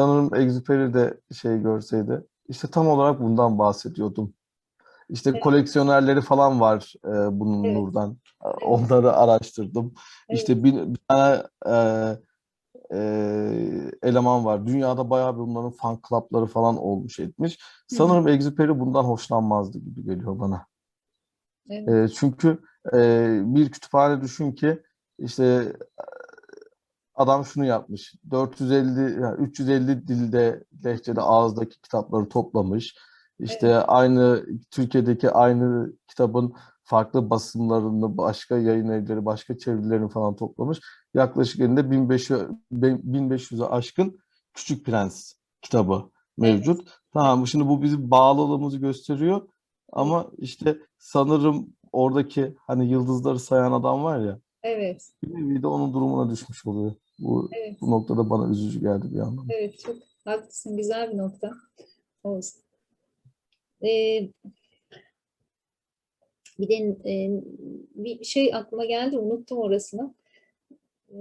sanırım Exupéry de şey görseydi. İşte tam olarak bundan bahsediyordum. İşte Evet. koleksiyonerleri falan var e, bunun Evet. buradan. E, Onları araştırdım. İşte bir, bir tane e, e, eleman var. Dünyada bayağı bir bunların fan club'ları falan olmuş etmiş. Sanırım Exupéry bundan hoşlanmazdı gibi geliyor bana. Evet. E, çünkü e, bir kütüphane düşün ki işte adam şunu yapmış. 450 yani 350 dilde lehçede ağızdaki kitapları toplamış. İşte Evet. aynı Türkiye'deki aynı kitabın farklı basımlarını, başka yayın evleri, başka çevirilerini falan toplamış. Yaklaşık elinde 1500 1500'e aşkın Küçük Prens kitabı mevcut. Tamam, şimdi bu bizim bağlılığımızı gösteriyor. Ama işte sanırım oradaki hani yıldızları sayan adam var ya Evet. bir nevi de onun durumuna düşmüş oluyor. Bu, Evet. bu noktada bana üzücü geldi bir yandan. Evet, çok haklısın. Güzel bir nokta. Olsun. Ee, bir de e, bir şey aklıma geldi, unuttum orasını. Ee,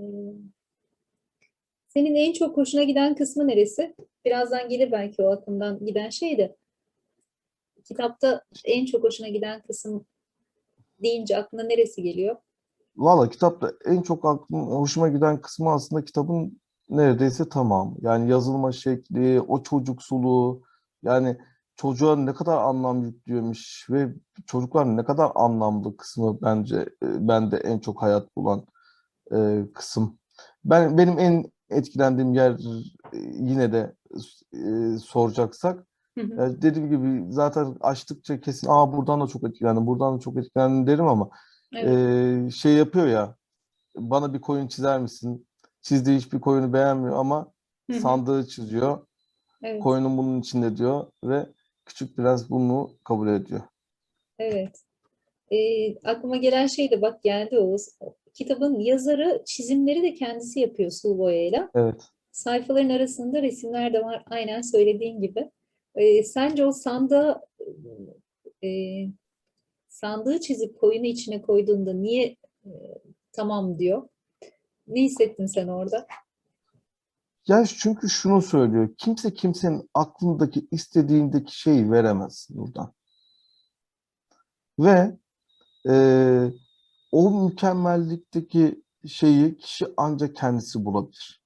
senin en çok hoşuna giden kısmı neresi? Birazdan gelir belki o akımdan giden şey de. Kitapta en çok hoşuna giden kısım deyince aklına neresi geliyor? Valla kitapta en çok aklım, hoşuma giden kısmı aslında kitabın neredeyse tamamı. Yani yazılma şekli, o çocuksuluğu, yani çocuğa ne kadar anlam yüklüyormuş ve çocuklar ne kadar anlamlı kısmı bence e, bende en çok hayat bulan e, kısım. Ben benim en etkilendiğim yer e, yine de e, soracaksak Hı hı. ya dediğim gibi zaten açtıkça kesin aa buradan da çok etkilendim, buradan da çok etkilendim derim ama Evet. ee, şey yapıyor ya bana bir koyun çizer misin? Çizdiği hiçbir koyunu beğenmiyor ama Hı hı. sandığı çiziyor. Evet. Koyunun bunun içinde diyor ve Küçük Prens bunu kabul ediyor. Evet. Ee, aklıma gelen şey de bak geldi Oğuz. Kitabın yazarı çizimleri de kendisi yapıyor sulu boyayla. Evet. Sayfaların arasında resimler de var aynen söylediğin gibi. Ee, sence o sandığı e, sandığı çizip koyunu içine koyduğunda niye e, tamam diyor? Ne hissettin sen orada? Ya çünkü şunu söylüyor. Kimse kimsenin aklındaki istediğindeki şeyi veremez buradan. Ve eee, o mükemmellikteki şeyi kişi ancak kendisi bulabilir.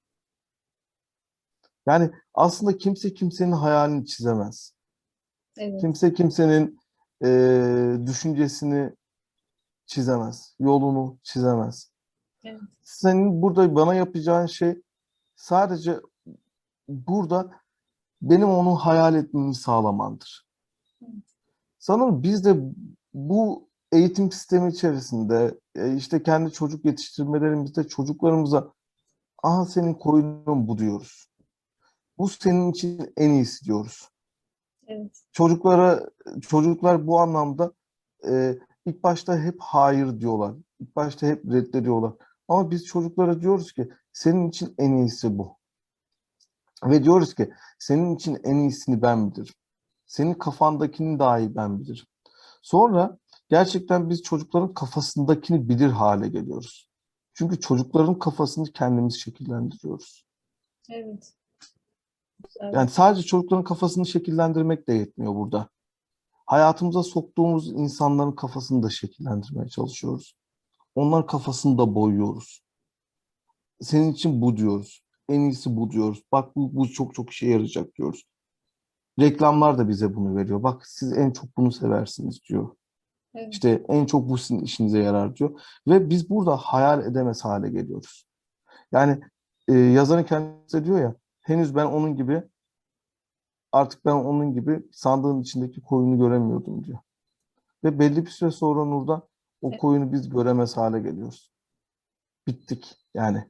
Yani aslında kimse kimsenin hayalini çizemez. Evet. Kimse kimsenin eee, düşüncesini çizemez, yolunu çizemez. Evet. Senin burada bana yapacağın şey sadece burada benim onu hayal etmemi sağlamandır. Evet. Sanırım biz de bu eğitim sistemi içerisinde e, işte kendi çocuk yetiştirmelerimizde çocuklarımıza aha senin koyunun bu diyoruz. Bu senin için en iyisi diyoruz. Evet. çocuklara çocuklar bu anlamda e, ilk başta hep hayır diyorlar. İlk başta hep reddediyorlar. Ama biz çocuklara diyoruz ki senin için en iyisi bu. Ve diyoruz ki senin için en iyisini ben bilirim. Senin kafandakini dahi ben bilirim. Sonra gerçekten biz çocukların kafasındakini bilir hale geliyoruz. Çünkü çocukların kafasını kendimiz şekillendiriyoruz. Evet. Güzel. Yani sadece çocukların kafasını şekillendirmek de yetmiyor burada. Hayatımıza soktuğumuz insanların kafasını da şekillendirmeye çalışıyoruz. Onların kafasını da boyuyoruz. Senin için bu diyoruz. En iyisi bu diyoruz. Bak bu, bu çok çok işe yarayacak diyoruz. Reklamlar da bize bunu veriyor. Bak siz en çok bunu seversiniz diyor. Evet. İşte en çok bu sizin işinize yarar diyor. Ve biz burada hayal edemez hale geliyoruz. Yani e, yazarın kendisi diyor ya henüz ben onun gibi artık ben onun gibi sandığın içindeki koyunu göremiyordum diyor. Ve belli bir süre sonra Nur'dan o Evet. koyunu biz göremez hale geliyoruz. Bittik yani.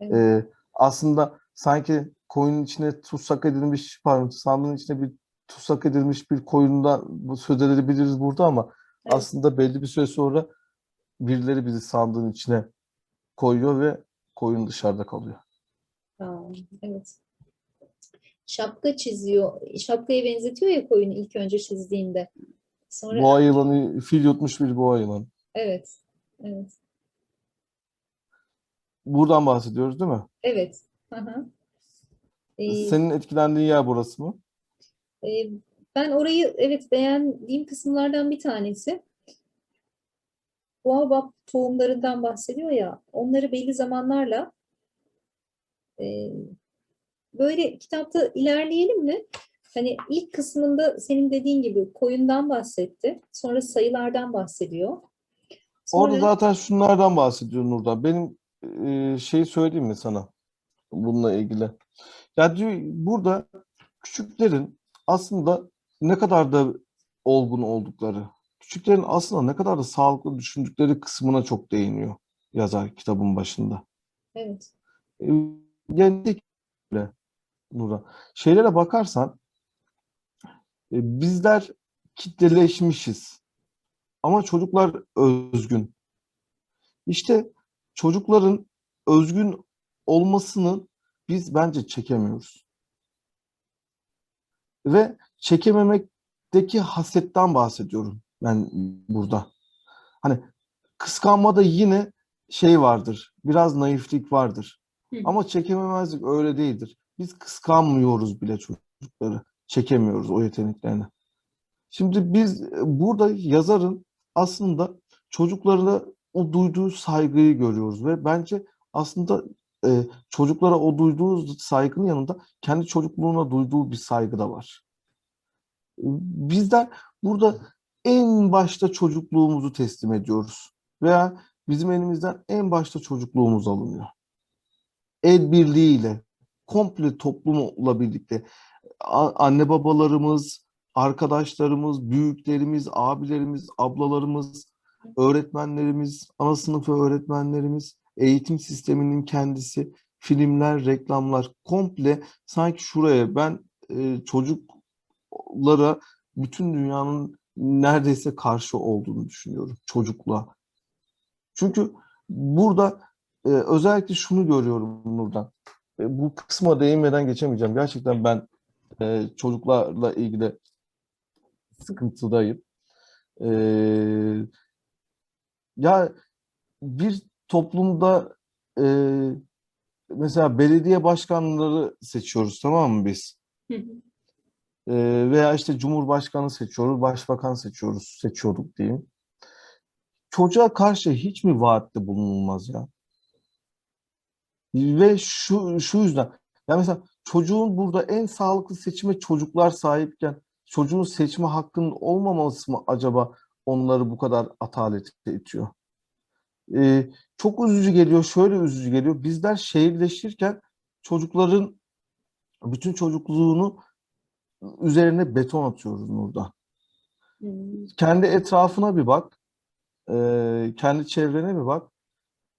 Evet. E, aslında sanki koyunun içine tutsak edilmiş, pardon sandığın içine bir tutsak edilmiş bir koyundan bu söz edebiliriz burada ama Evet. aslında belli bir süre sonra birileri bizi sandığın içine koyuyor ve koyun dışarıda kalıyor. Aa, evet. Şapka çiziyor. Şapkaya benzetiyor ya koyunu ilk önce çizdiğinde. Sonra Boğa yılanı, fil yutmuş bir boğa yılanı. evet. Evet. Buradan bahsediyoruz değil mi? Evet. Hı hı. Ee, Senin etkilendiğin yer burası mı? e, ben orayı evet beğendiğim kısımlardan bir tanesi. Baobab tohumlarından bahsediyor ya, onları belli zamanlarla böyle kitapta ilerleyelim mi? Hani ilk kısmında senin dediğin gibi koyundan bahsetti. Sonra sayılardan bahsediyor. Orada Sonra zaten şunlardan bahsediyor Nurdan. Benim e, şeyi söyleyeyim mi sana bununla ilgili? Ya diyor, burada küçüklerin aslında ne kadar da olgun oldukları, küçüklerin aslında ne kadar da sağlıklı düşündükleri kısmına çok değiniyor yazar kitabın başında. evet. E, Tek- öyle Nurdan. Şeylere bakarsan e, bizler kitleleşmişiz ama çocuklar özgün. İşte çocukların özgün olmasını biz bence çekemiyoruz. Ve çekememekteki hasetten bahsediyorum ben burada. Hani kıskanmada yine şey vardır, biraz naiflik vardır. Ama çekememezlik öyle değildir. Biz kıskanmıyoruz bile çocukları. Çekemiyoruz o yeteneklerini. Şimdi biz burada yazarın aslında çocuklarına o duyduğu saygıyı görüyoruz ve bence aslında e, çocuklara o duyduğu saygının yanında kendi çocukluğuna duyduğu bir saygı da var. Bizler burada en başta çocukluğumuzu teslim ediyoruz veya bizim elimizden en başta çocukluğumuz alınıyor. El birliğiyle, komple toplumla birlikte anne babalarımız, arkadaşlarımız, büyüklerimiz, abilerimiz, ablalarımız, öğretmenlerimiz, ana sınıfı öğretmenlerimiz, eğitim sisteminin kendisi, filmler, reklamlar komple sanki şuraya ben e, çocuklara bütün dünyanın neredeyse karşı olduğunu düşünüyorum çocukluğa. Çünkü burada e, özellikle şunu görüyorum Nurdan. E, bu kısma değinmeden geçemeyeceğim. Gerçekten ben e, çocuklarla ilgili sıkıntıdayım. E, ya bir toplumda e, mesela belediye başkanları seçiyoruz tamam mı biz? Hı hı. E, veya işte cumhurbaşkanı seçiyoruz, başbakan seçiyoruz, seçiyorduk diyeyim. Çocuğa karşı hiç mi vaatte bulunulmaz ya? Ve şu şu yüzden ya mesela çocuğun burada en sağlıklı seçime çocuklar sahipken çocuğun seçme hakkının olmaması mı acaba onları bu kadar atalete itiyor? Ee, çok üzücü geliyor, şöyle üzücü geliyor. Bizler şehirleşirken çocukların bütün çocukluğunu üzerine beton atıyoruz Nurdan. Hmm. Kendi etrafına bir bak, ee, kendi çevrene bir bak.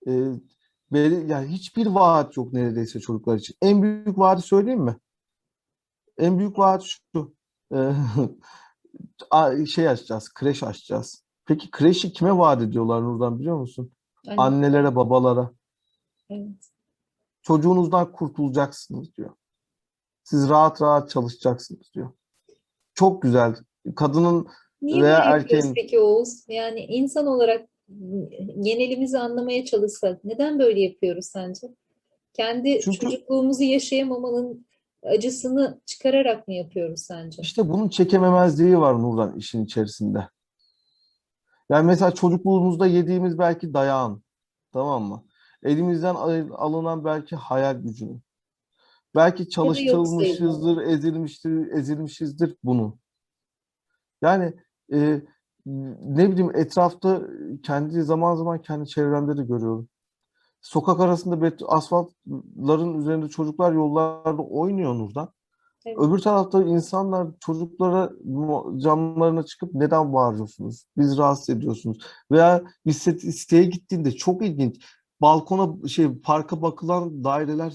Böyle, yani hiçbir vaat yok neredeyse çocuklar için. En büyük vaadi söyleyeyim mi? En büyük vaat şu. Ee, şey açacağız, kreş açacağız. Peki kreşi kime vaat ediyorlar Nurdan biliyor musun? Anne, Annelere, babalara. evet. Çocuğunuzdan kurtulacaksınız diyor. Siz rahat rahat çalışacaksınız diyor. Çok güzel. Kadının Niye veya erkeğin- peki Oğuz? Yani insan olarak genelimizi anlamaya çalışsak neden böyle yapıyoruz sence? Kendi Çünkü- çocukluğumuzu yaşayamamanın acısını çıkararak mı yapıyoruz sence? İşte bunun çekememezliği var Nurdan işin içerisinde. Yani mesela çocukluğumuzda yediğimiz belki dayağın, tamam mı? Elimizden al- alınan belki hayal gücünün. Belki çalıştırılmışızdır, ezilmiştir, ezilmişizdir bunun. Yani e, ne bileyim etrafta kendi zaman zaman kendi çevremde de görüyorum. Sokak arasında bet- asfaltların üzerinde çocuklar yollarda oynuyor Nurdan. Evet. Öbür tarafta insanlar çocuklara camlarına çıkıp neden bağırıyorsunuz? Biz rahatsız ediyorsunuz. Veya bir sit- siteye gittiğinde çok ilginç. Balkona şey parka bakılan daireler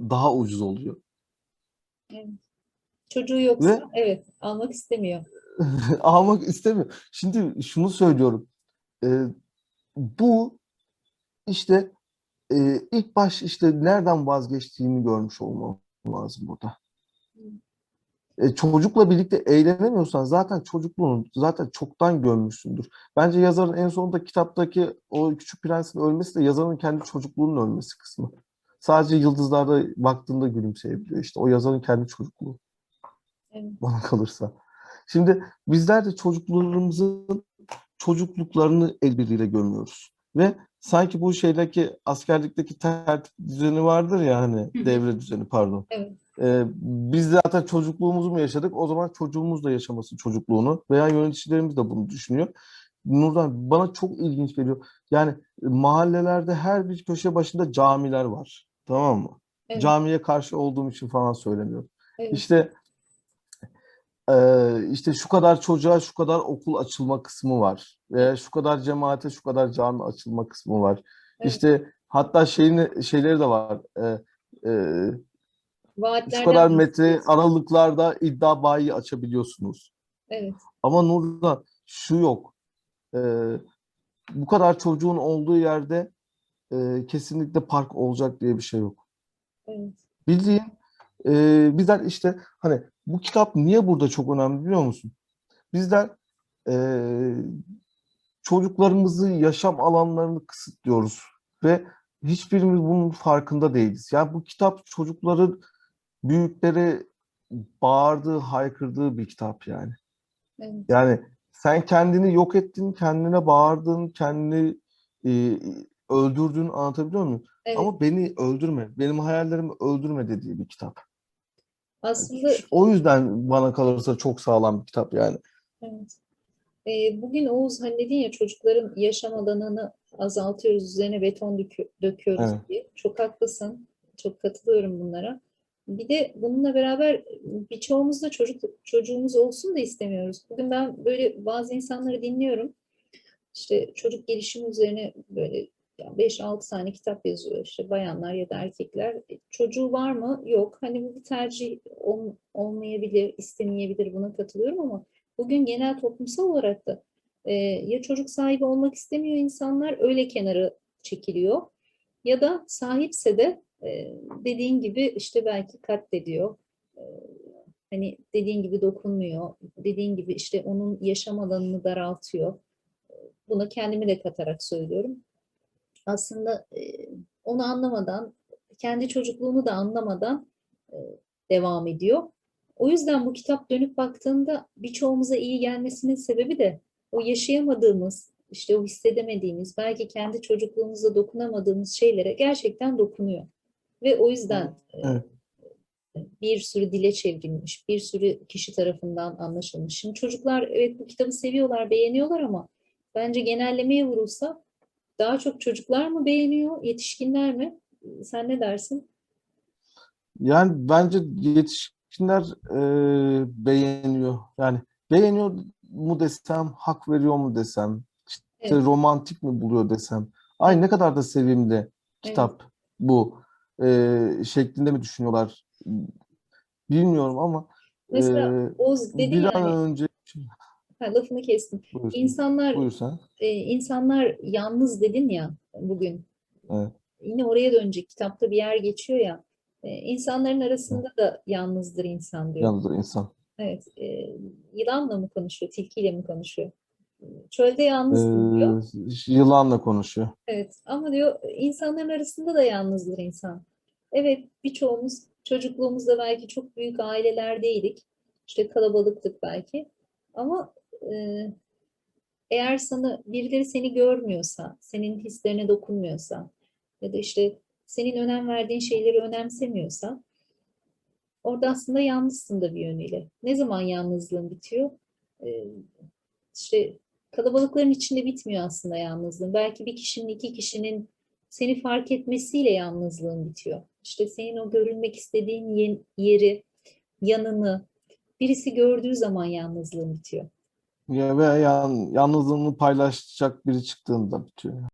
daha ucuz oluyor. Çocuğu yoksa Ve- evet almak istemiyor. Almak istemiyor. Şimdi şunu söylüyorum. Ee, bu işte e, ilk baş işte nereden vazgeçtiğini görmüş olmam lazım burada. E, çocukla birlikte eğlenemiyorsan zaten çocukluğunu zaten çoktan gömmüşsündür. Bence yazarın en sonunda kitaptaki o Küçük Prens'in ölmesi de yazarın kendi çocukluğunun ölmesi kısmı. sadece yıldızlarda baktığında gülümseyebiliyor. İşte o yazarın kendi çocukluğu Evet. bana kalırsa. Şimdi bizler de çocuklarımızın çocukluklarını el birliğiyle gömüyoruz. Ve sanki bu şeydeki askerlikteki tertip düzeni vardır ya hani devre düzeni pardon. Evet. Ee, biz zaten çocukluğumuzu mu yaşadık? O zaman çocuğumuz da yaşaması çocukluğunu veya yöneticilerimiz de bunu düşünüyor. Nurdan bana çok ilginç geliyor. Yani mahallelerde her bir köşe başında camiler var. Tamam mı? Evet. Camiye karşı olduğum için falan söylemiyorum. Evet. İşte eee, işte şu kadar çocuğa şu kadar okul açılma kısmı var. Veya şu kadar cemaate şu kadar cami açılma kısmı var. Evet. İşte hatta şeyin şeyleri de var. Eee, şu kadar metre aralıklarda iddia bayi açabiliyorsunuz. Evet. Ama Nurdan şu yok. Eee, bu kadar çocuğun olduğu yerde eee, kesinlikle park olacak diye bir şey yok. Evet. Bildiğin e, bizler işte hani bu kitap niye burada çok önemli biliyor musun? Bizler e, çocuklarımızı yaşam alanlarını kısıtlıyoruz ve hiçbirimiz bunun farkında değiliz. Yani bu kitap çocukların büyüklere bağırdığı, haykırdığı bir kitap yani. Evet. Yani sen kendini yok ettin, kendine bağırdın, kendini e, öldürdün anlatabiliyor muyum? Evet. Ama beni öldürme, benim hayallerimi öldürme dediği bir kitap. Aslında O yüzden bana kalırsa çok sağlam bir kitap yani. Evet. Ee, bugün Oğuz hani dedin ya çocukların yaşam alanını azaltıyoruz, üzerine beton dökü- döküyoruz Evet. diye. Çok haklısın. Çok katılıyorum bunlara. Bir de bununla beraber birçoğumuz da çocuk çocuğumuz olsun da istemiyoruz. Bugün ben böyle bazı insanları dinliyorum. İşte çocuk gelişimi üzerine böyle 5-6 tane kitap yazıyor. İşte bayanlar ya da erkekler. E, Çocuğu var mı? Yok. Hani bu bir tercih ol- olmayabilir, istemeyebilir. Buna katılıyorum ama bugün genel toplumsal olarak da e, ya çocuk sahibi olmak istemiyor insanlar öyle kenara çekiliyor ya da sahipse de e, dediğin gibi işte belki katlediyor. E, hani dediğin gibi dokunmuyor. Dediğin gibi işte onun yaşam alanını daraltıyor. Buna kendimi de katarak söylüyorum. Aslında e, onu anlamadan, kendi çocukluğunu da anlamadan e, devam ediyor. O yüzden bu kitap dönüp baktığında birçoğumuza iyi gelmesinin sebebi de o yaşayamadığımız, işte o hissedemediğimiz, belki kendi çocukluğumuzda dokunamadığımız şeylere gerçekten dokunuyor. Ve o yüzden e, Evet. bir sürü dile çevrilmiş, bir sürü kişi tarafından anlaşılmış. Şimdi çocuklar evet bu kitabı seviyorlar, beğeniyorlar ama bence genellemeye vurulsa daha çok çocuklar mı beğeniyor, yetişkinler mi? Sen ne dersin? Yani bence yetişkinler e, beğeniyor. Yani beğeniyor mu desem, hak veriyor mu desem, işte Evet. romantik mi buluyor desem. Ay ne kadar da sevimli kitap bu e, şeklinde mi düşünüyorlar? Bilmiyorum ama Mesela e, dedin bir ya an hani, önce ha, lafını kestim. buyur, İnsanlar buyur sen. e, insanlar yalnız dedin ya bugün. Evet. Yine oraya dönecek. Kitapta bir yer geçiyor ya. E, insanların arasında da yalnızdır insan diyor. Yalnız insan. Evet. E, yılanla mı konuşuyor, tilkiyle mi konuşuyor? Çölde yalnızsın diyor. Ee, yılanla konuşuyor. Evet. Ama diyor insanların arasında da yalnızdır insan. Evet. Birçoğumuz çocukluğumuzda belki çok büyük ailelerdeydik. İşte kalabalıktık belki. Ama eğer sana birileri seni görmüyorsa, senin hislerine dokunmuyorsa ya da işte senin önem verdiğin şeyleri önemsemiyorsa orada aslında yalnızsın da bir yönüyle. Ne zaman yalnızlığın bitiyor? Ee, işte kalabalıkların içinde bitmiyor aslında yalnızlığın. Belki bir kişinin, iki kişinin seni fark etmesiyle yalnızlığın bitiyor. İşte senin o görülmek istediğin ye- yeri, yanını birisi gördüğü zaman yalnızlığın bitiyor. Ya ve yan, yalnızlığını paylaşacak biri çıktığında bitiyor.